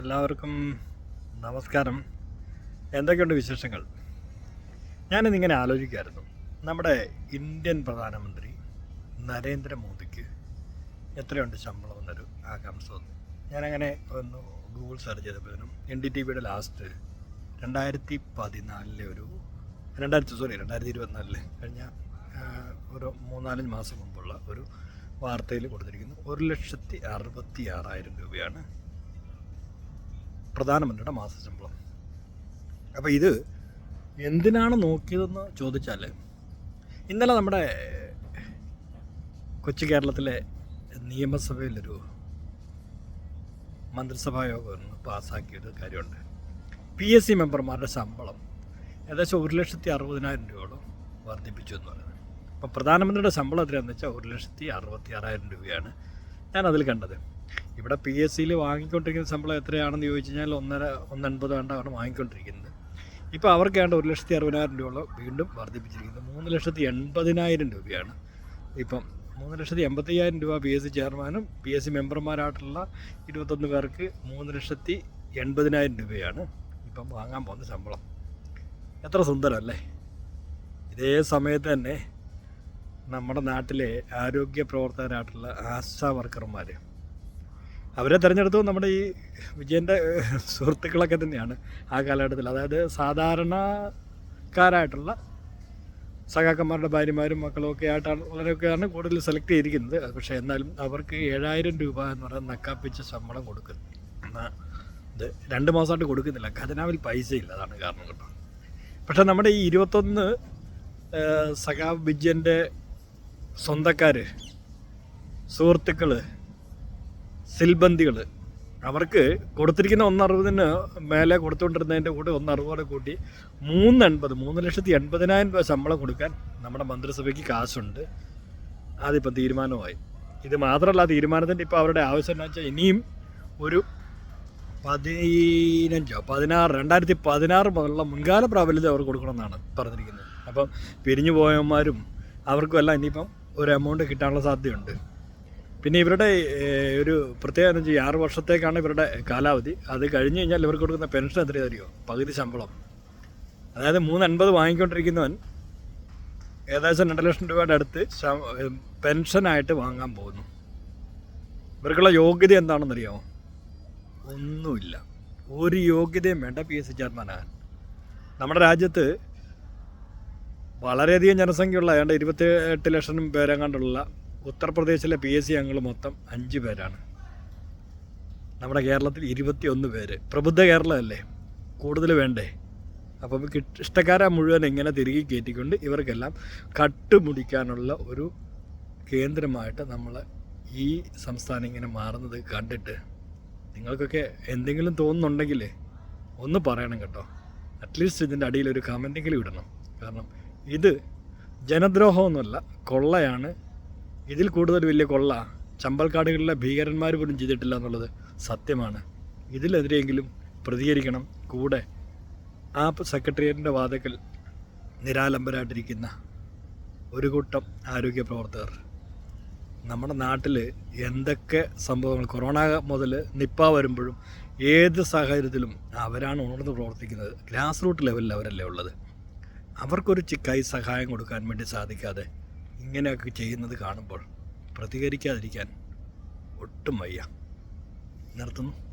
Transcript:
എല്ലാവർക്കും നമസ്കാരം. എന്തൊക്കെയുണ്ട് വിശേഷങ്ങൾ? ഞാനിതിങ്ങനെ ആലോചിക്കുമായിരുന്നു നമ്മുടെ ഇന്ത്യൻ പ്രധാനമന്ത്രി നരേന്ദ്രമോദിക്ക് എത്രയുണ്ട് ശമ്പളം എന്നൊരു ആകാംക്ഷ വന്നു. ഞാനങ്ങനെ ഒന്ന് ഗൂഗിൾ സെർച്ച് ചെയ്തപ്പോഴും എൻ ഡി ടി വിയുടെ ലാസ്റ്റ് രണ്ടായിരത്തി പതിനാലിലെ ഒരു രണ്ടായിരത്തി സോറി രണ്ടായിരത്തി ഇരുപത്തിനാലിലെ കഴിഞ്ഞ ഒരു മൂന്നാലഞ്ച് മാസം മുമ്പുള്ള ഒരു വാർത്തയിൽ കൊടുത്തിരിക്കുന്നു. ഒരു ലക്ഷത്തി അറുപത്തി ആറായിരം രൂപയാണ് പ്രധാനമന്ത്രിയുടെ മാസ ശമ്പളം. അപ്പോൾ ഇത് എന്തിനാണ് നോക്കിയതെന്ന് ചോദിച്ചാൽ ഇന്നലെ നമ്മുടെ കൊച്ചു കേരളത്തിലെ നിയമസഭയിലൊരു മന്ത്രിസഭാ യോഗം പാസ്സാക്കിയൊരു കാര്യമുണ്ട്. പി എസ് സി മെമ്പർമാരുടെ ശമ്പളം ഏകദേശം ഒരു ലക്ഷത്തി അറുപതിനായിരം രൂപയോളം വർദ്ധിപ്പിച്ചു എന്ന് പറയുന്നത്. അപ്പോൾ പ്രധാനമന്ത്രിയുടെ ശമ്പളം എത്രയാണെന്ന് വെച്ചാൽ ഒരു ലക്ഷത്തി അറുപത്തി ആറായിരം രൂപയാണ് ഞാൻ അതിൽ കണ്ടത്. ഇവിടെ പി എസ് സിയിൽ വാങ്ങിക്കൊണ്ടിരിക്കുന്ന ശമ്പളം എത്രയാണെന്ന് ചോദിച്ചു കഴിഞ്ഞാൽ ഒന്നര ഒന്നൻപത് കണ്ടാണ് വാങ്ങിക്കൊണ്ടിരിക്കുന്നത്. ഇപ്പോൾ അവർക്ക് വേണ്ട ഒരു ലക്ഷത്തി അറുപതിനായിരം രൂപയോളം വീണ്ടും വർദ്ധിപ്പിച്ചിരിക്കുന്നത് മൂന്ന് ലക്ഷത്തി എൺപതിനായിരം രൂപയാണ്. ഇപ്പം മൂന്ന് ലക്ഷത്തി എൺപത്തയ്യായിരം രൂപ പി എസ് സി ചെയർമാനും പി എസ് സി മെമ്പർമാരായിട്ടുള്ള ഇരുപത്തൊന്ന് പേർക്ക് മൂന്ന് ലക്ഷത്തി എൺപതിനായിരം രൂപയാണ് ഇപ്പം വാങ്ങാൻ പോകുന്ന ശമ്പളം. എത്ര സുന്ദരമല്ലേ? ഇതേ സമയത്ത് തന്നെ നമ്മുടെ നാട്ടിലെ ആരോഗ്യ പ്രവർത്തകരായിട്ടുള്ള ആശാ വർക്കർമാർ അവരെ തിരഞ്ഞെടുത്തത് നമ്മുടെ ഈ വിജയന്റെ സുഹൃത്തുക്കളൊക്കെ തന്നെയാണ് ആ കാലഘട്ടത്തിൽ. അതായത് സാധാരണക്കാരായിട്ടുള്ള സഖാക്കന്മാരുടെ ഭാര്യമാരും മക്കളും ഒക്കെ ആയിട്ടാണ് വളരെയൊക്കെയാണ് കൂടുതൽ സെലക്ട് ചെയ്തിരിക്കുന്നത്. പക്ഷേ എന്നാലും അവർക്ക് ഏഴായിരം രൂപ എന്ന് പറയുന്ന നക്കാപ്പിച്ച് ശമ്പളം കൊടുക്കുന്നു. ഇത് രണ്ട് മാസമായിട്ട് കൊടുക്കുന്നില്ല. ഖജനാവിൽ പൈസ ഇല്ല അതാണ് കാരണം കേട്ടോ. പക്ഷേ നമ്മുടെ ഈ ഇരുപത്തൊന്ന് സഖാ വിജയന്റെ സ്വന്തക്കാർ സുഹൃത്തുക്കൾ സിൽബന്ദികൾ അവർക്ക് കൊടുത്തിരിക്കുന്ന ഒന്നറുപതിന് മേലെ കൊടുത്തുകൊണ്ടിരുന്നതിന്റെ കൂടെ ഒന്നറുപതോടെ കൂട്ടി മൂന്ന് എൺപത് മൂന്ന് ലക്ഷത്തി എൺപതിനായിരം രൂപ ശമ്പളം കൊടുക്കാൻ നമ്മുടെ മന്ത്രിസഭയ്ക്ക് കാശുണ്ട്. അതിപ്പോൾ തീരുമാനമായി. ഇത് മാത്രമല്ല തീരുമാനത്തിന്റെ ഇപ്പോൾ അവരുടെ ആവശ്യം എന്ന് വെച്ചാൽ ഇനിയും ഒരു പതിനഞ്ചോ പതിനാറ് രണ്ടായിരത്തി പതിനാറ് മുതലുള്ള മുൻകാല പ്രാബല്യത അവർ കൊടുക്കണമെന്നാണ് പറഞ്ഞിരിക്കുന്നത്. അപ്പം പിരിഞ്ഞു പോയവന്മാരും അവർക്കും എല്ലാം ഇനിയിപ്പം ഒരു എമൗണ്ട് കിട്ടാനുള്ള സാധ്യതയുണ്ട്. പിന്നെ ഇവരുടെ ഒരു പ്രത്യേകത എന്ന് വെച്ചാൽ ആറ് വർഷത്തേക്കാണ് ഇവരുടെ കാലാവധി. അത് കഴിഞ്ഞ് കഴിഞ്ഞാൽ ഇവർക്ക് കൊടുക്കുന്ന പെൻഷൻ എത്രയോ അറിയോ പകുതി ശമ്പളം. അതായത് മൂന്ന് എൺപത് വാങ്ങിക്കൊണ്ടിരിക്കുന്നവൻ ഏകദേശം രണ്ട് ലക്ഷം രൂപയുടെ അടുത്ത് പെൻഷനായിട്ട് വാങ്ങാൻ പോകുന്നു. ഇവർക്കുള്ള യോഗ്യത എന്താണെന്നറിയാമോ ഒന്നുമില്ല. ഒരു യോഗ്യതയും വേണ്ട പി എസ് സി ചെയർമാനാകാൻ. നമ്മുടെ രാജ്യത്ത് വളരെയധികം ജനസംഖ്യയുള്ള ഏതാണ്ട് ഇരുപത്തി എട്ട് ലക്ഷം പേരെങ്ങാണ്ടുള്ള ഉത്തർപ്രദേശിലെ പി എസ് സി അംഗങ്ങൾ മൊത്തം അഞ്ച് പേരാണ്. നമ്മുടെ കേരളത്തിൽ ഇരുപത്തി ഒന്ന് പേര്. പ്രബുദ്ധ കേരളമല്ലേ? കൂടുതൽ വേണ്ടേ? അപ്പം ഇഷ്ടക്കാരാ ഇഷ്ടക്കാരെ മുഴുവൻ എങ്ങനെ തിരികെ കയറ്റിക്കൊണ്ട് ഇവർക്കെല്ലാം കട്ടുമുടിക്കാനുള്ള ഒരു കേന്ദ്രമായിട്ട് നമ്മൾ ഈ സംസ്ഥാനം ഇങ്ങനെ മാറുന്നത് കണ്ടിട്ട് നിങ്ങൾക്കൊക്കെ എന്തെങ്കിലും തോന്നുന്നുണ്ടെങ്കിൽ ഒന്ന് പറയണം കേട്ടോ. അറ്റ്ലീസ്റ്റ് ഇതിന്റെ അടിയിൽ ഒരു കമന്റെങ്കിലും ഇടണം. കാരണം ഇത് ജനദ്രോഹമൊന്നുമല്ല കൊള്ളയാണ് ഇതിൽ കൂടുതൽ വലിയ കൊള്ള ചമ്പൽക്കാടുകളിലെ ഭീകരന്മാർ പോലും ചെയ്തിട്ടില്ല എന്നുള്ളത് സത്യമാണ്. ഇതിലെതിരെയെങ്കിലും പ്രതികരിക്കണം. കൂടെ ആ സെക്രട്ടേറിയറ്റിന്റെ വാതക്കൽ നിരാലംബരായിട്ടിരിക്കുന്ന ഒരു കൂട്ടം ആരോഗ്യ പ്രവർത്തകർ. നമ്മുടെ നാട്ടിൽ എന്തൊക്കെ സംഭവങ്ങൾ കൊറോണ മുതൽ നിപ്പ വരുമ്പോഴും ഏത് സാഹചര്യത്തിലും അവരാണ് ഉണർന്ന് പ്രവർത്തിക്കുന്നത്. ഗ്രാസ് റൂട്ട് ലെവലിൽ അവരല്ലേ ഉള്ളത്. അവർക്കൊരു ചിക്കായി സഹായം കൊടുക്കാൻ വേണ്ടി സാധിക്കാതെ ഇങ്ങനെയൊക്കെ ചെയ്യുന്നത് കാണുമ്പോൾ പ്രതികരിക്കാതിരിക്കാൻ ഒട്ടും വയ്യ. നിർത്തുന്നു.